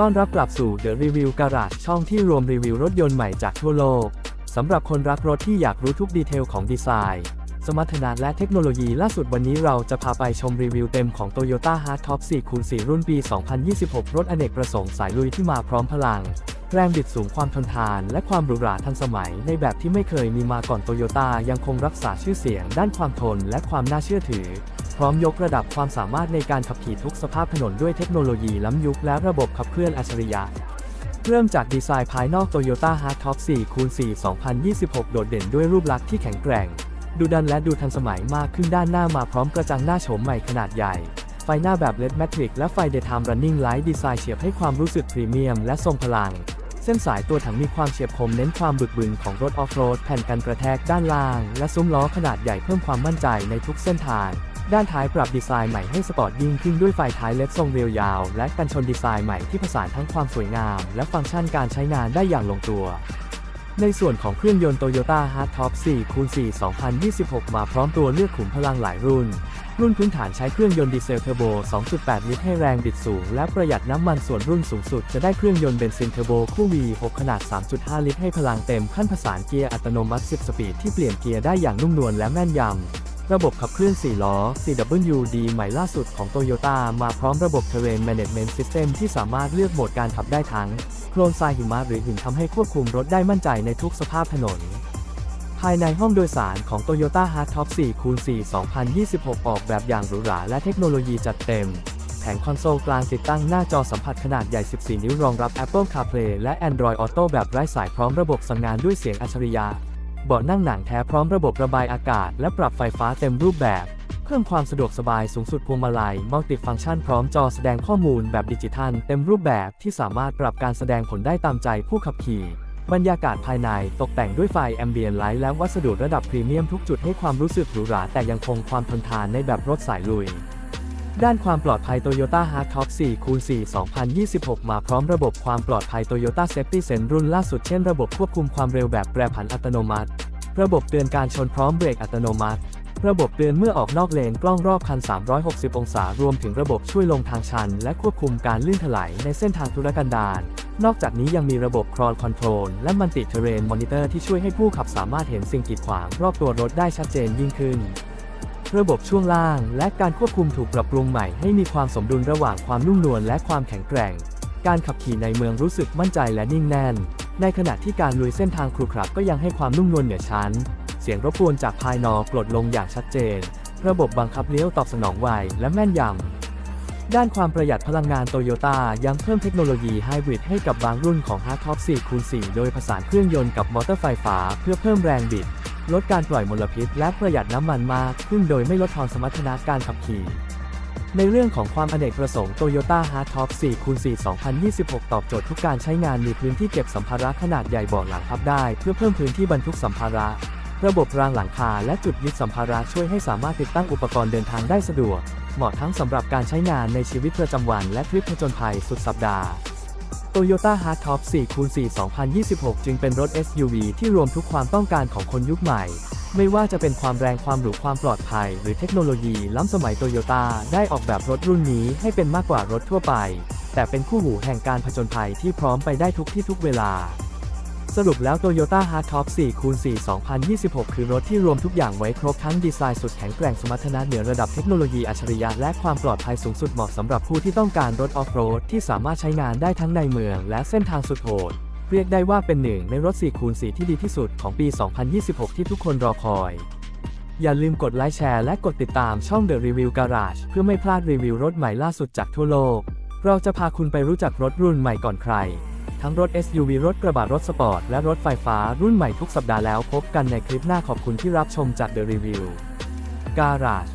ต้อนรับกลับสู่ The Review Garage ช่องที่รวมรีวิวรถยนต์ใหม่จากทั่วโลก สำหรับคนรักรถที่อยากรู้ทุกดีเทลของดีไซน์ สมรรถนะและเทคโนโลยีล่าสุดวันนี้เราจะพาไปชมรีวิวเต็มของ Toyota Hardtop 4คูณ4รุ่นปี 2026 รถอเนกประสงค์สายลุยที่มาพร้อมพลัง แรงบิดสูงความทนทาน และความหรูหราทันสมัย ในแบบที่ไม่เคยมีมาก่อนโตโยต้ายังคงรักษาชื่อเสียง ด้านความทนและความน่าเชื่อถือ พร้อมยกระดับความสามารถในการขับขี่ทุกสภาพถนนด้วยเทคโนโลยีล้ำยุคและระบบขับเคลื่อนอัจฉริยะเริ่มจากดีไซน์ภายนอก Toyota Hardtop 4 4 2026 โดดเด่นด้วยรูปลักษณ์ที่แข็งแกร่ง ดูดันและดูทันสมัยมากขึ้นด้านหน้ามาพร้อมกระจังหน้าโฉมใหม่ขนาดใหญ่ ไฟหน้าแบบ LED Matrix และไฟ Daytime Running Light ดีไซน์เฉียบให้ความรู้สึกพรีเมียมและทรงพลัง เส้นสายตัวถังมีความเฉียบคมเน้นความบึกบึนของรถออฟโรดแผ่นกันกระแทกด้านล่าง และซุ้มล้อขนาดใหญ่เพิ่มความมั่นใจในทุกเส้นทาง ด้านท้ายปรับดีไซน์ใหม่ให้สปอร์ตยิ่งขึ้นด้วยไฟท้ายเล็กทรงเรียวยาว และกันชนดีไซน์ใหม่ที่ผสานทั้งความสวยงาม และฟังก์ชันการใช้งานได้อย่างลงตัว ในส่วนของเครื่องยนต์ Toyota Hardtop 4คูณ4 2026 มาพร้อมตัวเลือกขุมพลังหลายรุ่น รุ่นพื้นฐานใช้เครื่องยนต์ดีเซลเทอร์โบ 2.8 ลิตรให้แรงบิดสูง และประหยัดน้ำมันส่วนรุ่นสูงสุดจะได้เครื่องยนต์เบนซินเทอร์โบคู่ V6 ขนาด 3.5 ลิตรให้พลังเต็มขั้นผสานเกียร์อัตโนมัติ 10 สปีดที่เปลี่ยนเกียร์ได้อย่างนุ่มนวลและแม่นยำ ระบบขับเคลื่อน 4 ล้อ CWD ใหม่ล่าสุดของ Toyota มาพร้อมระบบ Terrain Management System ที่สามารถเลือกโหมดการขับได้ทั้ง โคลนทรายหิมะหรือหินทำให้ควบคุมรถได้มั่นใจในทุกสภาพถนน ภายในห้องโดยสารของ Toyota Hardtop 4 คูณ4 2026 ออกแบบอย่างหรูหราและเทคโนโลยีจัดเต็ม แผงคอนโซลกลางติดตั้งหน้าจอสัมผัสขนาดใหญ่ 14 นิ้วรองรับ Apple CarPlay และ Android Auto แบบไร้สายพร้อมระบบสั่งงานด้วยเสียงอัจฉริยะ เบาะนั่งหนังแท้พร้อมระบบระบายอากาศ และปรับไฟฟ้าเต็มรูปแบบ เพิ่มความสะดวกสบายสูงสุดพวงมาลัยมัลติฟังก์ชันพร้อมจอแสดงข้อมูลแบบดิจิทัล เต็มรูปแบบที่สามารถปรับการแสดงผลได้ตามใจผู้ขับขี่ บรรยากาศภายในตกแต่งด้วยไฟแอมเบียนไลท์และวัสดุระดับพรีเมียมทุกจุดให้ความรู้สึกหรูหราแต่ยังคงความทนทานในแบบรถสายลุย ด้านความปลอดภัย Toyota Hardtop 4คูณ4 2026 มาพร้อมระบบความปลอดภัย Toyota Safety Sense รุ่นล่าสุดเช่นระบบควบคุมความเร็วแบบแปรผันอัตโนมัติ ระบบเตือนการชนพร้อมเบรกอัตโนมัติ ระบบเตือนเมื่อออกนอกเลนกล้องรอบคัน 360 องศารวมถึงระบบช่วยลงทางชัน และควบคุมการลื่นถลายในเส้นทางธุรกันดารนอกจากนี้ยังมีระบบ Crawl Control และ Multi Terrain Monitor ที่ช่วยให้ผู้ขับสามารถเห็นสิ่งกีดขวางรอบตัวรถได้ชัดเจนยิ่งขึ้น ระบบช่วงล่างและการควบคุมถูกปรับปรุงใหม่ให้มีความสมดุลระหว่างความนุ่มนวลและความแข็งแกร่ง การขับขี่ในเมืองรู้สึกมั่นใจและนิ่งแน่น ในขณะที่การลุยเส้นทางครุขระก็ยังให้ความนุ่มนวลเหนือชั้น เสียงรบกวนจากภายนอกลดลงอย่างชัดเจน ระบบบังคับเลี้ยวตอบสนองไวและแม่นยำ ด้านความประหยัดพลังงานโตโยต้ายังเพิ่มเทคโนโลยีไฮบริดให้กับบางรุ่นของ Hardtop 4คูณ4โดยผสานเครื่องยนต์กับมอเตอร์ไฟฟ้าเพื่อเพิ่มแรงบิด ลดการปล่อยมลพิษ และประหยัดน้ำมันมากขึ้นโดยไม่ลดทอนสมรรถนะการขับขี่ ในเรื่องของความอเนกประสงค์ Toyota Hardtop 4คูณ4 2026 ตอบโจทย์ทุกการใช้งานมีพื้นที่เก็บสัมภาระขนาดใหญ่เบาะหลังพับได้ เพื่อเพิ่มพื้นที่บรรทุกสัมภาระ ระบบรางหลังคาและจุดยึดสัมภาระช่วยให้สามารถติดตั้งอุปกรณ์เดินทางได้สะดวก เหมาะทั้งสำหรับการใช้งานในชีวิตประจำวันและทริปผจญภัยสุดสัปดาห์ Toyota Hardtop 4คูณ4 2026 จึงเป็นรถ SUV ที่รวมทุกความต้องการของคนยุคใหม่ ไม่ว่าจะเป็นความแรงความหรูความปลอดภัย หรือเทคโนโลยีล้ำสมัยโตโยต้าได้ออกแบบรถรุ่นนี้ให้เป็นมากกว่ารถทั่วไป แต่เป็นคู่หูแห่งการผจญภัยที่พร้อมไปได้ทุกที่ทุกเวลา สรุปแล้ว Toyota Hardtop 4คูณ4 2026 คือรถที่รวมทุกอย่างไว้ครบทั้งดีไซน์สุดแข็งแกร่งสมรรถนะเหนือระดับเทคโนโลยีอัจฉริยะและความปลอดภัยสูงสุดเหมาะสำหรับผู้ที่ต้องการรถออฟโรดที่สามารถใช้งานได้ทั้งในเมืองและเส้นทางสุดโหด เรียกได้ว่าเป็นหนึ่งในรถ4คูณ4ที่ดีที่สุดของปี 2026 ที่ทุกคนรอคอย อย่าลืมกดไลค์แชร์และกดติดตามช่อง The Review Garage เพื่อไม่พลาดรีวิวรถใหม่ล่าสุดจากทั่วโลก เราจะพาคุณไปรู้จักรถรุ่นใหม่ก่อนใคร ทั้งรถ SUV รถกระบะรถสปอร์ต และรถไฟฟ้ารุ่นใหม่ทุกสัปดาห์แล้วพบกันในคลิปหน้าขอบคุณที่รับชมจาก The Review Garage